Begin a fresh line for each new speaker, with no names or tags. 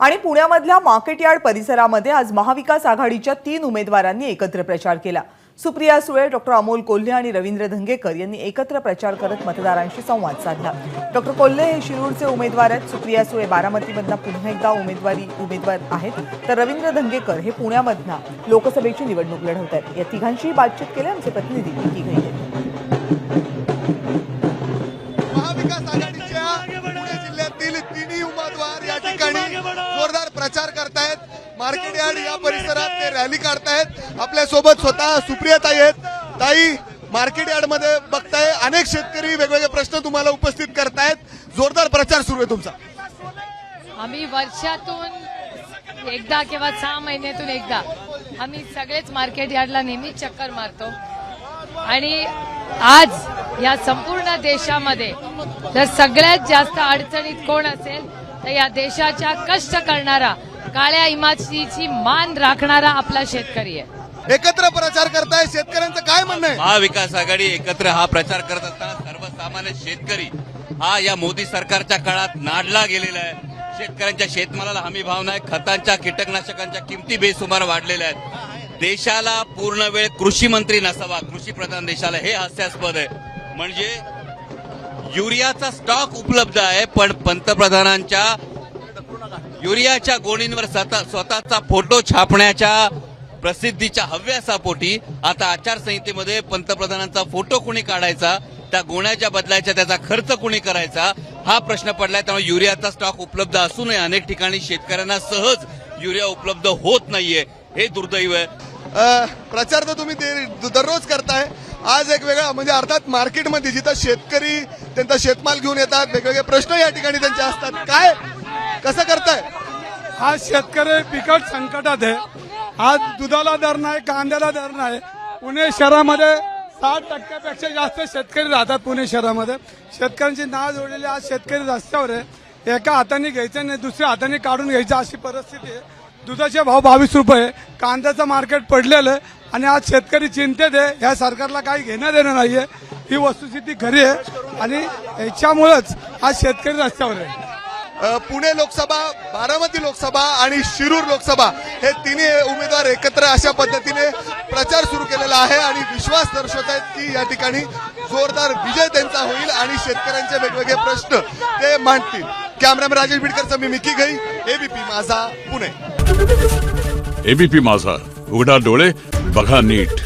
आणि पुण्यामधल्या market yard परिसरामध्ये आज महाविकास आघाडीच्या तीन उमेदवारांनी एकत्र प्रचार केला. सुप्रिया सुळे डॉक्टर अमोल कोल्हे आणि रवींद्र धंगेकर यांनी एकत्र प्रचार करत मतदारांशी संवाद साधला. डॉक्टर कोल्हे हे शिरूरचे उमेदवार आहेत. सुप्रिया सुळे बारामतीमधनं पुन्हा एकदा उमेदवारी उमेदवार आहेत. तर रवींद्र धंगेकर हे पुण्यामधनं लोकसभेची निवडणूक लढवत आहेत या तिघांशीही बातचीत केली. आमचे प्रतिनिधी विकी
मार्केट यार्ड या परिसरात ते रॅली काढतायत. आपल्यासोबत स्वतः सुप्रिया ताई आहेत. ताई मार्केट यार्डमध्ये बघताय अनेक शेतकरी वेगवेगळे प्रश्न तुम्हाला उपस्थित करतायत. जोरदार प्रचार सुरू आहे तुमचा.
आम्ही वर्षातून एकदा किंवा सहा महिन्यातून एकदा आम्ही सगळेच मार्केट यार्डला नेहमीच चक्कर मारतो. आणि आज या संपूर्ण देशामध्ये जर सगळ्यात जास्त अडचणीत कोण असेल तर या देशाच्या कष्ट करणारा काळ्या इमारतीची मान राखणारा आपला शेतकरी आहे.
एकत्र प्रचार करताय शेतकऱ्यांचं काय म्हणणं आहे?
महाविकास आघाडी एकत्र हा प्रचार करत असताना सर्वसामान्य शेतकरी हा या मोदी सरकारच्या काळात नाडला गेलेला आहे. शेतकऱ्यांच्या शेतमालाला हमी भाव नाही खतांच्या कीटकनाशकांच्या किमती बेसुमार वाढलेल्या आहेत. देशाला पूर्ण वेळ कृषी मंत्री नसावा कृषी प्रधान देशाला हे हास्यास्पद आहे. म्हणजे युरियाचा स्टॉक उपलब्ध आहे पण पंतप्रधानांच्या युरियाच्या गोणींवर स्वतः स्वतःचा फोटो छापण्याच्या प्रसिद्धीच्या हव्यासापोटी आता आचारसंहितेमध्ये पंतप्रधानांचा फोटो कुणी काढायचा त्या गोण्याच्या बदलायच्या त्याचा खर्च कुणी करायचा हा प्रश्न पडलाय. त्यामुळे युरियाचा स्टॉक उपलब्ध असूनही अनेक ठिकाणी शेतकऱ्यांना सहज युरिया उपलब्ध होत नाहीये. हे दुर्दैव आहे.
प्रचार तर तुम्ही ते- दररोज करताय. आज एक वेगळा म्हणजे अर्थात मार्केटमध्ये जिथं शेतकरी त्यांचा शेतमाल घेऊन येतात वेगवेगळे प्रश्न या ठिकाणी त्यांचे असतात. काय? कसं करताय?
आज शेतकरी बिकट संकटात आहे. आज दुधाला दर नाही कांद्याला दर नाही. पुणे शहरामध्ये साठ टक्क्यापेक्षा जास्त शेतकरी राहतात पुणे शहरामध्ये. शेतकऱ्यांची नाळ जोडलेली आज शेतकरी रस्त्यावर आहे. एका हाताने घ्यायचं नाही दुसऱ्या हाताने काढून घ्यायचं अशी परिस्थिती आहे. दुधाचे भाव बावीस रुपये कांद्याचं मार्केट पडलेलं आहे. आणि आज शेतकरी चिंतेत आहे. ह्या सरकारला काही घेणं देणं नाहीये. ही वस्तुस्थिती खरी आहे. आणि याच्यामुळेच आज शेतकरी रस्त्यावर आहे.
पुणे लोकसभा बारामती लोकसभा आणि शिरूर लोकसभा हे तिन्ही उमेदवार एकत्र अशा पद्धतीने प्रचार सुरू केलेला आहे आणि विश्वास दर्शवत आहेत की या ठिकाणी जोरदार विजय त्यांचा होईल आणि शेतकऱ्यांचे वेगवेगळे प्रश्न ते मांडतील. कॅमेरामॅन राजेश बिडकरचा मी मिकी घई एबीपी माझा पुणे.
एबीपी माझा. उघडा डोळे बघा नीट.